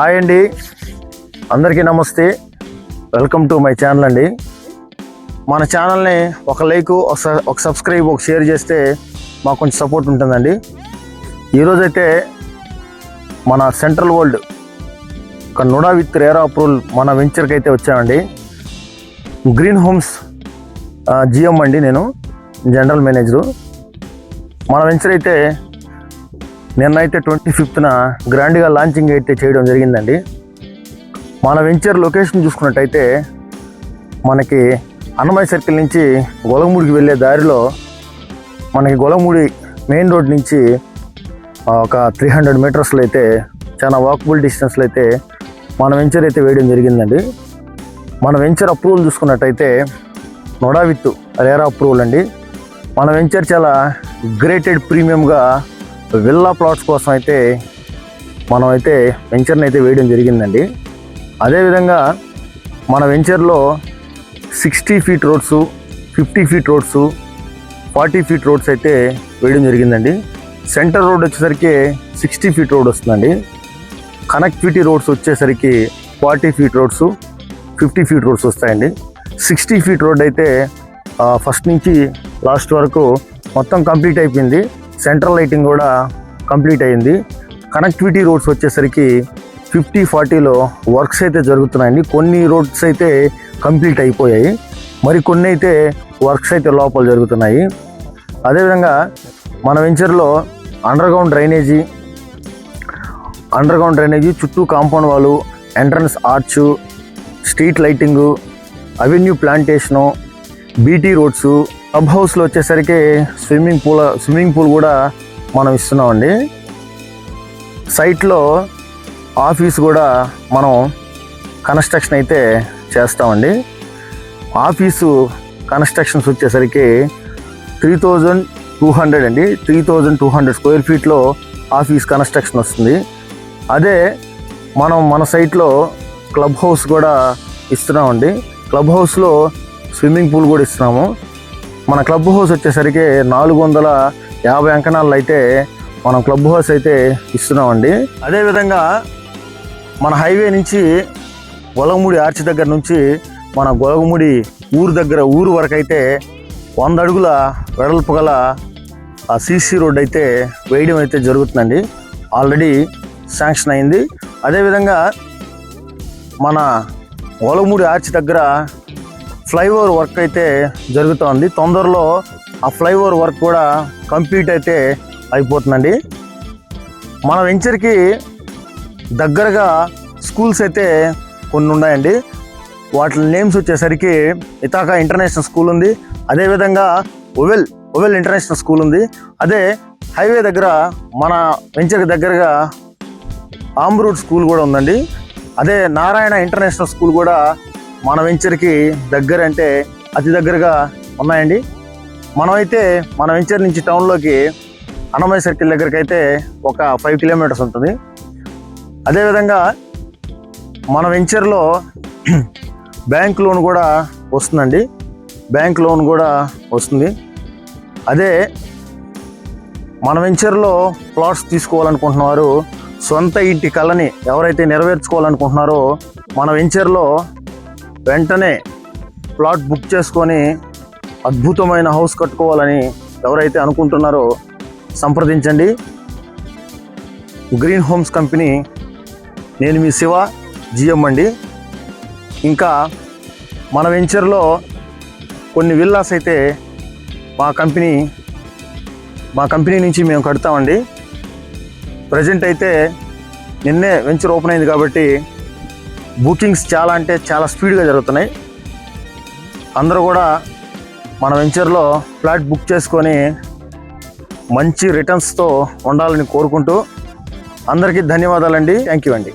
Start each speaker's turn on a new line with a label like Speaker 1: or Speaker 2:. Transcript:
Speaker 1: Hi అండి. అందరికీ నమస్తే. వెల్కమ్ టు మై ఛానల్ అండి. మన ఛానల్ని ఒక లైక్ ఒక ఒక సబ్స్క్రైబ్ ఒక షేర్ చేస్తే మాకు కొంచెం సపోర్ట్ ఉంటుందండి. ఈరోజైతే మన సెంట్రల్ వరల్డ్ ఒక నుడా విత్ రేరా అప్రూవల్ మన వెంచర్కి అయితే వచ్చామండి గ్రీన్ హోమ్స్ జిఎం అండి నేను జనరల్ మేనేజరు మన వెంచర్ అయితే నిన్నైతే ట్వంటీ ఫిఫ్త్న గ్రాండ్గా లాంచింగ్ అయితే చేయడం జరిగిందండి. మన వెంచర్ లొకేషన్ చూసుకున్నట్టయితే మనకి అన్నమయ్య సర్కిల్ నుంచి గొలగమూడికి వెళ్ళే దారిలో మనకి గొలగమూడి మెయిన్ రోడ్ నుంచి ఒక త్రీ హండ్రెడ్ మీటర్స్లో అయితే చాలా వాకబుల్ డిస్టెన్స్లో అయితే మన వెంచర్ అయితే వేయడం జరిగిందండి. మన వెంచర్ అప్రూవల్ చూసుకున్నట్టయితే నొడా విత్ రేరా అప్రూవల్ అండి. మన వెంచర్ చాలా గ్రేటెడ్ ప్రీమియంగా విల్లా ప్లాట్స్ కోసం అయితే మనం అయితే వెంచర్ని అయితే వేయడం జరిగిందండి. అదేవిధంగా మన వెంచర్లో sixty feet roads fifty feet roads forty feet roads అయితే వేయడం జరిగిందండి. సెంటర్ రోడ్ వచ్చేసరికి సిక్స్టీ ఫీట్ రోడ్ వస్తుందండి. కనెక్టివిటీ రోడ్స్ వచ్చేసరికి forty feet roads fifty feet roads వస్తాయండి. సిక్స్టీ ఫీట్ రోడ్ అయితే ఫస్ట్ నుంచి లాస్ట్ వరకు మొత్తం కంప్లీట్ అయిపోయింది. సెంట్రల్ లైటింగ్ కూడా కంప్లీట్ అయింది. కనెక్టివిటీ రోడ్స్ వచ్చేసరికి ఫిఫ్టీ ఫార్టీలో వర్క్స్ అయితే జరుగుతున్నాయండి. కొన్ని రోడ్స్ అయితే కంప్లీట్ అయిపోయాయి. మరి కొన్ని అయితే వర్క్స్ అయితే లోపల జరుగుతున్నాయి. అదేవిధంగా మన వెంచర్లో అండర్గ్రౌండ్ డ్రైనేజీ అండర్గ్రౌండ్ డ్రైనేజీ చుట్టూ కాంపౌండ్ వాళ్ళు entrance arch street lighting avenue plantation BT roads club హౌస్లో వచ్చేసరికి స్విమ్మింగ్ పూల్ స్విమ్మింగ్ పూల్ కూడా మనం ఇస్తున్నామండి. సైట్లో ఆఫీస్ కూడా మనం కన్స్ట్రక్షన్ అయితే చేస్తామండి. ఆఫీసు కన్స్ట్రక్షన్స్ వచ్చేసరికి త్రీ థౌజండ్ టూ హండ్రెడ్ అండి. Three thousand two hundred square ఫీట్లో office construction వస్తుంది. అదే మనం మన సైట్లో క్లబ్ హౌస్ కూడా ఇస్తున్నామండి. క్లబ్ హౌస్లో స్విమ్మింగ్ పూల్ కూడా ఇస్తున్నాము. మన క్లబ్ హౌస్ వచ్చేసరికి నాలుగు వందల యాభై అంకణాలు అయితే మనం క్లబ్ హౌస్ అయితే ఇస్తున్నామండి. అదేవిధంగా మన హైవే నుంచి గొలగముడి ఆర్చి దగ్గర నుంచి మన గొలగముడి ఊరు దగ్గర ఊరు వరకు అయితే వంద అడుగుల వెడల్పు గల ఆ సీసీ రోడ్ అయితే వేయడం అయితే జరుగుతుందండి. ఆల్రెడీ శాంక్షన్ అయింది. అదేవిధంగా మన గొలగముడి ఆర్చి దగ్గర ఫ్లైఓవర్ వర్క్ అయితే జరుగుతోంది. తొందరలో ఆ ఫ్లైఓవర్ వర్క్ కూడా కంప్లీట్ అయితే అయిపోతుందండి. మన వెంచర్కి దగ్గరగా స్కూల్స్ అయితే కొన్ని ఉన్నాయండి. వాటి నేమ్స్ వచ్చేసరికి ఇతాకా ఇంటర్నేషనల్ స్కూల్ ఉంది. అదేవిధంగా ఒవెల్ ఒవెల్ ఇంటర్నేషనల్ స్కూల్ ఉంది. అదే హైవే దగ్గర మన వెంచర్కి దగ్గరగా ఆమ్రూడ్ స్కూల్ కూడా ఉందండి. అదే నారాయణ ఇంటర్నేషనల్ స్కూల్ కూడా మన వెంచర్కి దగ్గర అంటే అతి దగ్గరగా ఉన్నాయండి. మనమైతే మన వెంచర్ నుంచి టౌన్లోకి అన్నమయ్య సర్కిల్ దగ్గరికి అయితే ఒక ఫైవ్ కిలోమీటర్స్ ఉంటుంది. అదేవిధంగా మన వెంచర్లో బ్యాంక్ లోన్ కూడా వస్తుందండి. బ్యాంక్ లోన్ కూడా వస్తుంది. అదే మన వెంచర్లో ప్లాట్స్ తీసుకోవాలనుకుంటున్నారు సొంత ఇంటి కళని ఎవరైతే నెరవేర్చుకోవాలనుకుంటున్నారో మన వెంచర్లో వెంటనే ప్లాట్ బుక్ చేసుకొని అద్భుతమైన హౌస్ కట్టుకోవాలని ఎవరైతే అనుకుంటున్నారో సంప్రదించండి. గ్రీన్ హోమ్స్ కంపెనీ నేను మీ శివ జిఎం అండి. ఇంకా మన వెంచర్లో కొన్ని విల్లాస్ అయితే మా కంపెనీ మా కంపెనీ నుంచి మేము కడతామండి. ప్రజెంట్ అయితే నిన్నే వెంచర్ ఓపెన్ అయింది కాబట్టి బుకింగ్స్ చాలా అంటే చాలా స్పీడ్గా జరుగుతున్నాయి. అందరూ కూడా మన వెంచర్లో ఫ్లాట్ బుక్ చేసుకొని మంచి రిటర్న్స్తో ఉండాలని కోరుకుంటూ అందరికీ ధన్యవాదాలండి. థ్యాంక్ యూ అండి.